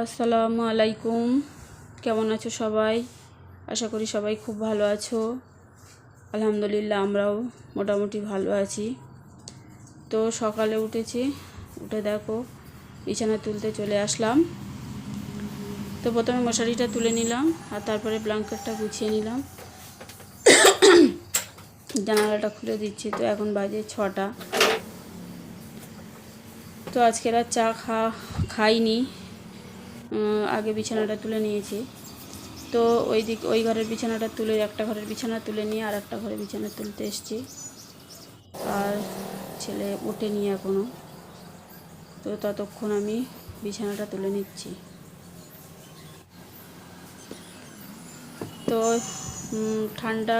আসসালামু আলাইকুম কেমন আছো সবাই? আশা করি সবাই খুব ভালো আছো। আলহামদুলিল্লাহ আমরাও মোটামুটি ভালো আছি। তো সকালে উঠেছি, উঠে দেখো, বিছানা তুলতে চলে আসলাম। তো প্রথমে মশারিটা তুলে নিলাম আর তারপরে ব্ল্যাঙ্কেটটা গুছিয়ে নিলাম। জানালাটা খুলে দিচ্ছি, তো এখন বাজে ছটা। তো আজকের আর চা খা, খাইনি। আগে বিছানাটা তুলে নিয়েছি। তো ওই দিক ওই ঘরের বিছানাটা তুলে একটা ঘরের বিছানা তুলে নিয়ে আর একটা ঘরের বিছানা তুলতে এসেছি। আর ছেলে ওঠেনি এখনও তো ততক্ষণ আমি বিছানাটা তুলে নিচ্ছি। তো ঠান্ডা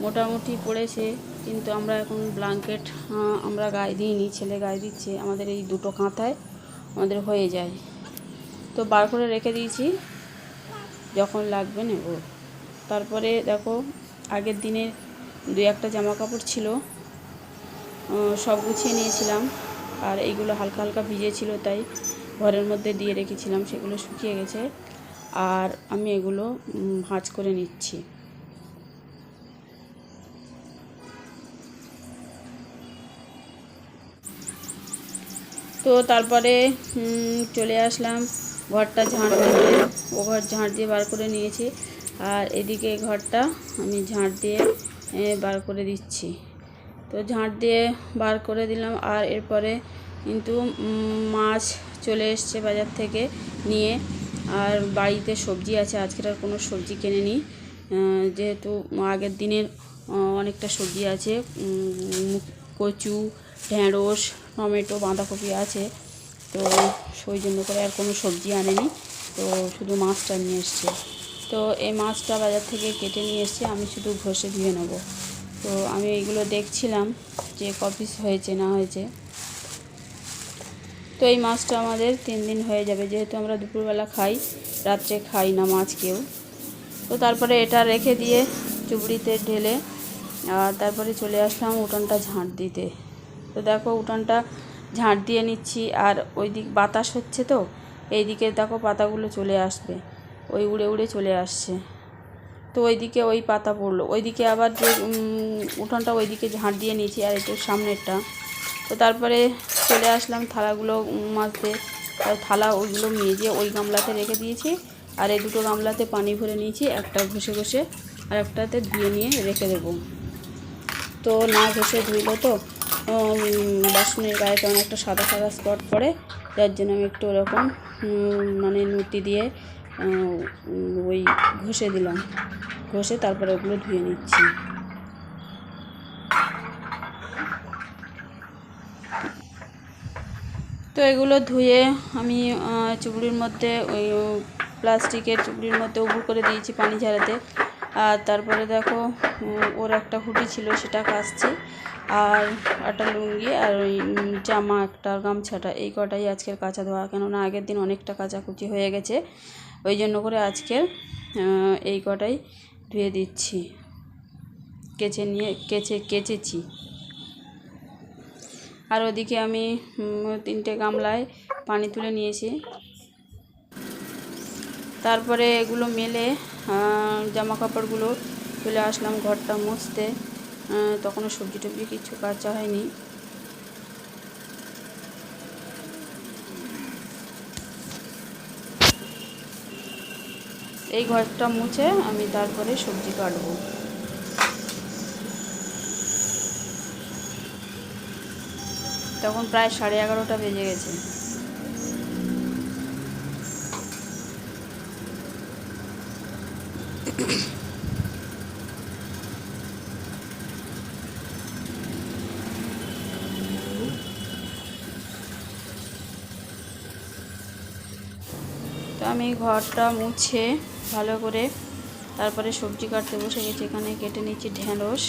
মোটামুটি পড়েছে কিন্তু আমরা এখন ব্ল্যাঙ্কেট আহ, আমরা গায়ে দিইনি ছেলে গায়ে দিচ্ছে আমাদের এই দুটো কাঁথায় আমাদের হয়ে যায়। তো বার করে রেখে দিয়েছি। যখন লাগবে নেব। তারপরে দেখো, আগের দিনের দুই একটা জামা কাপড় ছিল সব গুছিয়ে নিয়েছিলাম। আর এইগুলো হালকা হালকা ভিজে ছিল তাই ঘরের মধ্যে দিয়ে রেখেছিলাম। সেগুলো শুকিয়ে গেছে। আর আমি এগুলো ভাঁজ করে নিচ্ছি। তো তারপরে চলে আসলাম। ঘরটা ঝাঁট দিতে ও ঘর ঝাঁট দিয়ে বার করে নিয়েছি। আর এদিকে ঘরটা আমি ঝাঁট দিয়ে বার করে দিচ্ছি। তো ঝাঁট দিয়ে বার করে দিলাম, আর এরপরে কিন্তু মাছ চলে এসছে বাজার থেকে নিয়ে। আর বাড়িতে সবজি আছে, আজকের আর কোনো সবজি কিনে নিই যেহেতু আগের দিনের অনেকটা সবজি আছে কচু ঢ্যাঁড়স টমেটো, বাঁধাকপি আছে। তো ওই জন্য করে আর কোনো সবজি আনেনি। তো শুধু মাছটা নিয়ে এসছে। তো এই মাছটা বাজার থেকে কেটে নিয়ে এসছে। আমি শুধু ঘষে ধুয়ে নেব। তো আমি এইগুলো দেখছিলাম যে কপিস হয়েছে, না হয়েছে। তো এই মাছটা আমাদের তিন দিন হয়ে যাবে। যেহেতু আমরা দুপুরবেলা খাই, রাত্রে খাই না মাছ কেউ। তো তারপরে এটা রেখে দিয়ে চুবড়িতে ঢেলে, আর তারপরে চলে আসলাম উঠানটা ঝাঁট দিতে। তো দেখো উঠোনটা ঝাঁট দিয়ে নিচ্ছি আর ওই দিক বাতাস হচ্ছে তো এই দিকে দেখো পাতাগুলো চলে আসবে, ওই উড়ে উড়ে চলে আসছে। তো ওইদিকে ওই পাতা পড়ল, ওইদিকে আবার যে উঠোনটা ওইদিকে ঝাঁট দিয়ে নিয়েছি আর একটু সামনেরটা। তো তারপরে চলে আসলাম থালাগুলো মাজতে থালা ওইগুলো মেজে ওই গামলাতে রেখে দিয়েছি, আর এই দুটো গামলাতে পানি ভরে নিয়েছি, একটা ঘষে ঘষে আর একটাতে ধুয়ে নিয়ে রেখে দেবো। তো না ঘষে ধুইলো তো বাসনের গায়ে কেমন একটা সাদা সাদা স্পট পড়ে, যার জন্য আমি একটু ওরকম মানে নুতি দিয়ে ওই ঘষে দিলাম। ঘষে তারপরে ওগুলো ধুয়ে নিচ্ছি। তো এগুলো ধুয়ে আমি চুবড়ির মধ্যে ওই প্লাস্টিকের চুবড়ির মধ্যে উবু করে দিয়েছি পানি ঝাড়াতে। আর তারপরে দেখো ওর একটা হুডি ছিল, সেটা কাচছি। আর একটা লুঙ্গি আর ওই জামা, একটা গামছাটা, এই কটাই আজকের কাঁচা ধোয়া। কেননা আগের দিন অনেকটা কাচাকুচি হয়ে গেছে। ওই জন্য করে আজকের এই কটাই ধুয়ে দিচ্ছি। কেচে নিয়ে, কেচে, কেচেছি। আর ওদিকে আমি তিনটে গামলায় পানি তুলে নিয়েছি। তারপরে এগুলো মেলে জামা কাপড়গুলো চলে আসলাম ঘরটা মুছতে। তখনও সবজি টবজি কিছু কাচা হয়নি। এই ঘরটা মুছে আমি তারপরে সবজি কাটবো। তখন প্রায় সাড়ে এগারোটা বেজে গেছে। আমি ঘরটা মুছে ভালো করে তারপরে সবজি কাটতে বসে গেছি। এখানে কেটে নিচ্ছি ঢেঁড়স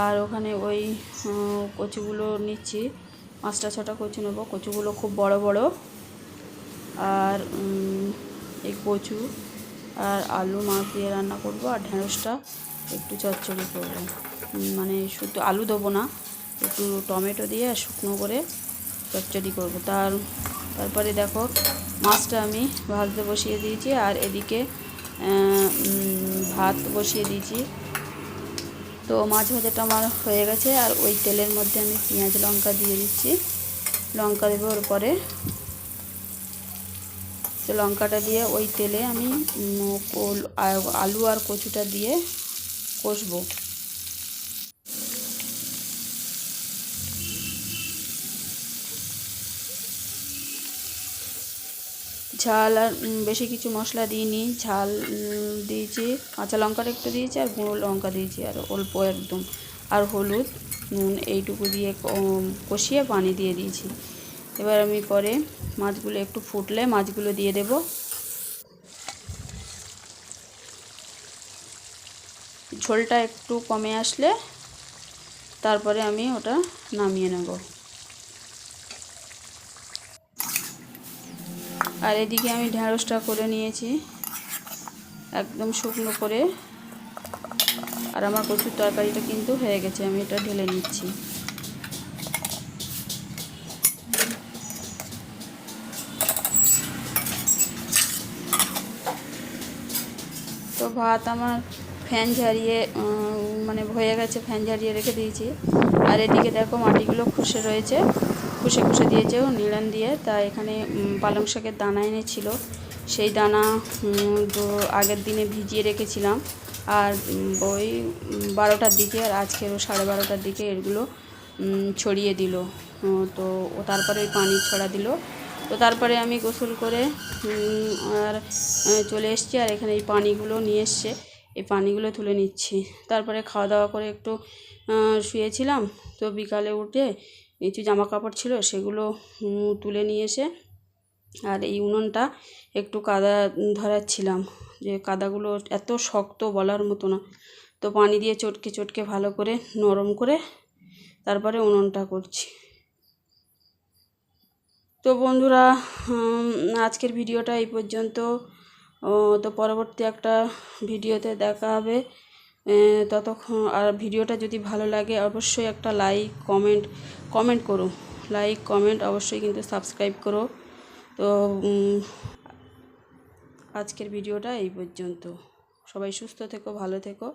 আর ওখানে ওই কচুগুলো নিচ্ছি। পাঁচটা ছটা কচু নেব। কচুগুলো খুব বড় বড়। আর এই কচু আর আলু মাছ দিয়ে রান্না করব আর ঢেঁড়সটা একটু চচ্চড়ি করব। মানে শুধু আলু দেবো না, একটু টমেটো দিয়ে আর শুকনো করে চচ্চড়ি করব। তার তারপরে দেখো, মাছটা আমি ভাজতে বসিয়ে দিয়েছি আর এদিকে ভাত বসিয়ে দিয়েছি। তো মাছ ভাজাটা আমার হয়ে গেছে আর ওই তেলের মধ্যে আমি পেঁয়াজ, লঙ্কা দিয়ে দিচ্ছি। লঙ্কা দেবো ওর পরে। তো লঙ্কাটা দিয়ে ওই তেলে আমি আলু আর কচুটা দিয়ে কষবো। ঝাল আর বেশি কিছু মশলা দিইনি। ঝাল দিয়েছি, কাঁচা লঙ্কাটা একটু দিয়েছি আর গুঁড়ো লঙ্কা দিয়েছি আর অল্প একদম। আর হলুদ, নুন এইটুকু দিয়ে কষিয়ে পানি দিয়ে দিয়েছি। এবার আমি পরে মাছগুলো একটু ফুটলে মাছগুলো দিয়ে দেব। ঝোলটা একটু কমে আসলে তারপরে আমি ওটা নামিয়ে নেব। আর এদিকে আমি ঢ্যাঁড়সটা করে নিয়েছি, একদম শুকনো করে। আর আমার কচুর তরকারিটা কিন্তু হয়ে গেছে, আমি এটা ঢেলে নিচ্ছি। তো ভাত আমার ফ্যান ঝারিয়ে মানে হয়ে গেছে, ফ্যান ঝারিয়ে রেখে দিয়েছি। আর এদিকে দেখো মাটিগুলো খুশে রয়েছে। খুশে খুশে দিয়েছে ও নিড়ান দিয়ে। তা এখানে পালং শাকের দানা এনেছিল। সেই দানা আগের দিনে ভিজিয়ে রেখেছিলাম। আর ওই বারোটার দিকে আর আজকেরও সাড়ে বারোটার দিকে এগুলো ছড়িয়ে দিল। তো তারপরে ওই পানি ছড়া দিল। তো তারপরে আমি গোসল করে আর চলে এসেছি। আর এখানে এই পানিগুলো নিয়ে এসছে। এই পানিগুলো তুলে নিচ্ছি। তারপরে খাওয়া দাওয়া করে একটু শুয়েছিলাম। তো বিকালে উঠে কিছু জামা কাপড় ছিল সেগুলো তুলে নিয়ে এসে আর এই উনুনটা একটু কাদা ধরাচ্ছিলাম যে কাদাগুলো এত শক্ত বলার মতো না। তো পানি দিয়ে চটকে চটকে ভালো করে নরম করে তারপরে উনুনটা করছি। তো বন্ধুরা আজকের ভিডিওটা এই পর্যন্ত। তো পরবর্তী একটা ভিডিওতে দেখা হবে। ততক্ষণ আর ভিডিওটা যদি ভালো লাগে, অবশ্যই একটা লাইক কমেন্ট কমেন্ট করো। লাইক কমেন্ট অবশ্যই কিন্তু সাবস্ক্রাইব করো। তো আজকের ভিডিওটা এই পর্যন্ত। সবাই সুস্থ থেকো, ভালো থেকো।